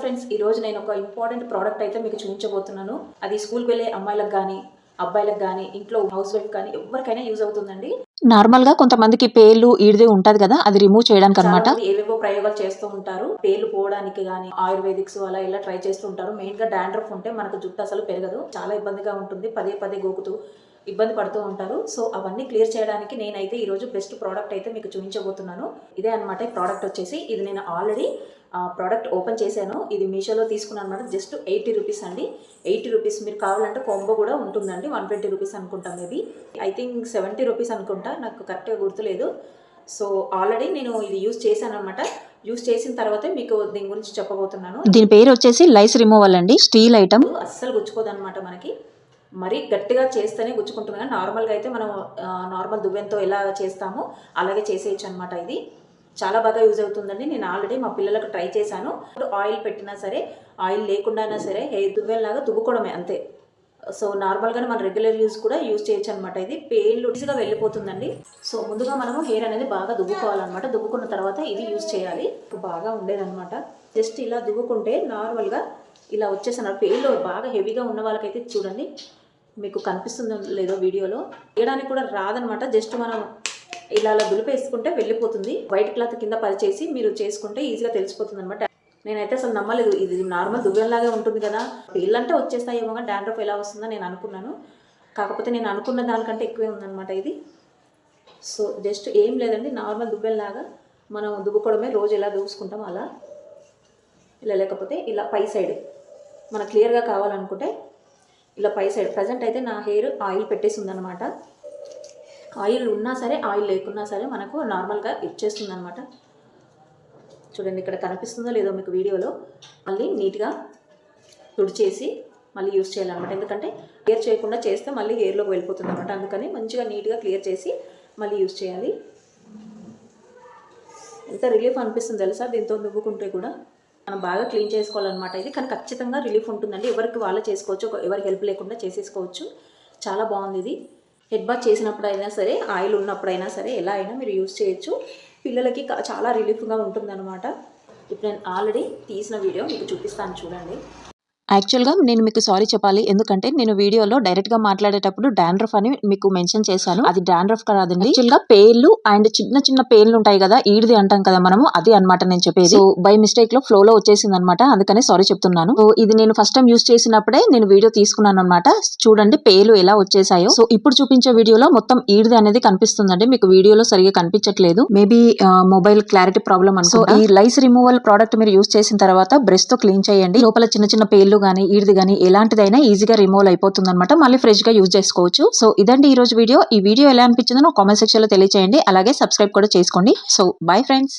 Friends ఈ రోజు నేను ఒక ఇంపార్టెంట్ ప్రోడక్ట్ అయితే మీకు చూపించబోతున్నాను. అది స్కూల్కి వెళ్ళే అమ్మాయిలకు కానీ అబ్బాయిలకు కానీ ఇంట్లో హౌస్ వైఫ్ కానీ ఎవరికైనా యూజ్ అవుతుందండి. నార్మల్గా కొంతమందికి పేర్లు ఈడిది ఉంటది కదా అది రిమూవ్ చేయడానికి అనమాట ఏవేవో ప్రయోగాలు చేస్తూ ఉంటారు. పేర్లు పోవడానికి కానీ ఆయుర్వేదిక్స్ అలా ఇలా ట్రై చేస్తూ ఉంటారు. మెయిన్గా డాండ్రఫ్ ఉంటే మనకు జుట్టు అసలు పెరగదు. చాలా ఇబ్బందిగా ఉంటుంది. పదే పదే గోకుతూ ఇబ్బంది పడుతూ ఉంటారు. సో అవన్నీ క్లియర్ చేయడానికి నేనైతే ఈ రోజు బెస్ట్ ప్రోడక్ట్ అయితే మీకు చూపించబోతున్నాను. ఇదే అనమాట ఈ ప్రోడక్ట్ వచ్చేసి. ఇది నేను ఆల్రెడీ ప్రోడక్ట్ ఓపెన్ చేశాను. ఇది మీషోలో తీసుకున్నాను అనమాట జస్ట్ ఎయిటీ రూపీస్ అండి. ఎయిటీ రూపీస్ మీరు కావాలంటే కాంబో కూడా ఉంటుందండి. వన్ ట్వంటీ రూపీస్ అనుకుంటా maybe I think seventy rupees అనుకుంటా. నాకు కరెక్ట్గా గుర్తులేదు. సో ఆల్రెడీ నేను ఇది యూస్ చేశాను అనమాట యూస్ చేసిన తర్వాతే మీకు దీని గురించి చెప్పబోతున్నాను. దీని పేరు వచ్చేసి లైస్ రిమూవల్ అండి. Steel item. అస్సలు గుచ్చుకోదు అనమాట మనకి. మరీ గట్టిగా చేస్తేనే గుచ్చుకుంటుంది కానీ నార్మల్గా అయితే మనం నార్మల్ దువ్వెంతో ఎలా చేస్తామో అలాగే చేసేయచ్చు అనమాట ఇది. చాలా బాగా యూజ్ అవుతుందండి. నేను ఆల్రెడీ మా పిల్లలకు ట్రై చేశాను. ఆయిల్ పెట్టినా సరే ఆయిల్ లేకుండా అయినా సరే హెయిర్ దువ్వెల్లాగా దువ్వుకోవడమే అంతే. సో నార్మల్గానే మన రెగ్యులర్ యూస్ కూడా యూజ్ చేయొచ్చు అనమాట ఇది. పేర్లు ఈజీగా వెళ్ళిపోతుందండి. సో ముందుగా మనము హెయిర్ అనేది బాగా దువ్వుకోవాలన్నమాట. దువ్వుకున్న తర్వాత ఇది యూజ్ చేయాలి. బాగా ఉండేదన్నమాట. జస్ట్ ఇలా దువ్వుకుంటే నార్మల్గా ఇలా వచ్చేసన్నారు పేర్లు బాగా హెవీగా ఉన్న వాళ్ళకైతే చూడండి. మీకు కనిపిస్తుందో లేదో వీడియోలో. తీయడానికి కూడా రాదనమాట. జస్ట్ మనం ఇలా అలా దులిపేసుకుంటే వెళ్ళిపోతుంది. వైట్ క్లాత్ కింద పరిచేసి మీరు చేసుకుంటే ఈజీగా తెలిసిపోతుంది అనమాట నేనైతే అసలు నమ్మలేదు. ఇది నార్మల్ దువ్వెల్లాగే ఉంటుంది కదా. పేర్లంటే వచ్చేస్తాయేమో కానీ డాండ్రఫ్ ఎలా వస్తుందో నేను అనుకున్నాను. కాకపోతే నేను అనుకున్న దానికంటే ఎక్కువే ఉందన్నమాట ఇది. సో జస్ట్ ఏం లేదండి. నార్మల్ దువ్వెల్లాగా మనం దువ్వుకోవడమే రోజు ఎలా దూసుకుంటాం అలా. ఇలా లేకపోతే ఇలా పై సైడ్ మనకు క్లియర్గా కావాలనుకుంటే ఇలా పై సైడ్ ప్రజెంట్ అయితే నా హెయిర్ ఆయిల్ పెట్టేసి ఉందన్నమాట ఆయిల్ ఉన్నా సరే ఆయిల్ లేకున్నా సరే మనకు నార్మల్గా ఇచ్చేస్తుంది అనమాట చూడండి ఇక్కడ కనిపిస్తుందో లేదో మీకు వీడియోలో. మళ్ళీ నీట్గా తుడిచేసి మళ్ళీ యూస్ చేయాలన్నమాట. ఎందుకంటే క్లియర్ చేయకుండా చేస్తే మళ్ళీ హెయిర్లోకి వెళ్ళిపోతుంది అనమాట అందుకని మంచిగా నీట్గా క్లియర్ చేసి మళ్ళీ యూస్ చేయాలి. ఎంత రిలీఫ్ అనిపిస్తుంది తెలుసా? దీంతో నువ్వుకుంటే కూడా. మనం బాగా క్లీన్ చేసుకోవాలన్నమాట ఇది. కానీ ఖచ్చితంగా రిలీఫ్ ఉంటుందండి. ఎవరికి వాళ్ళే చేసుకోవచ్చు ఒక- ఎవరికి హెల్ప్ లేకుండా చేసేసుకోవచ్చు. చాలా బాగుంది ఇది. హెడ్ బాత్ చేసినప్పుడైనా సరే ఆయిల్ ఉన్నప్పుడైనా సరే ఎలా అయినా మీరు యూస్ చేయొచ్చు. పిల్లలకి చాలా రిలీఫ్గా ఉంటుందన్నమాట. ఇప్పుడు నేను ఆల్రెడీ తీసిన వీడియో మీకు చూపిస్తాను చూడండి. యాక్చువల్గా నేను మీకు సారీ చెప్పాలి. ఎందుకంటే నేను వీడియోలో డైరెక్ట్గా మాట్లాడేటప్పుడు డాండ్రఫ్ అని మీకు మెన్షన్ చేశాను. అది డాండ్రఫ్ కాదండి. యాక్చువల్గా పేర్లు అండ్ చిన్న చిన్న పేర్లు ఉంటాయి కదా ఈడిది అంటాం కదా మనము అది అన్నమాట నేను చెప్పేది. సో బై మిస్టేక్లో ఫ్లో లో వచ్చేసింది అనమాట అందుకనే సారీ చెప్తున్నాను. సో ఇది నేను ఫస్ట్ టైం యూస్ చేసినప్పుడే నేను వీడియో తీసుకున్నాను అనమాట చూడండి పేర్లు ఎలా వచ్చేసాయో. సో ఇప్పుడు చూపించే వీడియోలో మొత్తం ఈడిది అనేది కనిపిస్తుందండి. మీకు వీడియోలో సరిగా కనిపించట్లేదు. మేబీ మొబైల్ క్లారిటీ ప్రాబ్లం అనుకో ఈ లైస్ రిమూవల్ ప్రోడక్ట్ మీరు యూస్ చేసిన తర్వాత బ్రష్తో క్లీన్ చేయండి. లోపల చిన్న చిన్న పేర్లు కానీ ఈడిది కానీ ఎలాంటిదైనా ఈజీగా రిమూవ్ అయిపోతుంది అనమాట మళ్ళీ ఫ్రెష్గా యూజ్ చేసుకోవచ్చు. సో ఇదండి ఈ రోజు వీడియో. ఈ వీడియో ఎలా అనిపించిందో కామెంట్ సెక్షన్లో తెలియచేయండి. అలాగే సబ్స్క్రైబ్ కూడా చేసుకోండి. So bye friends.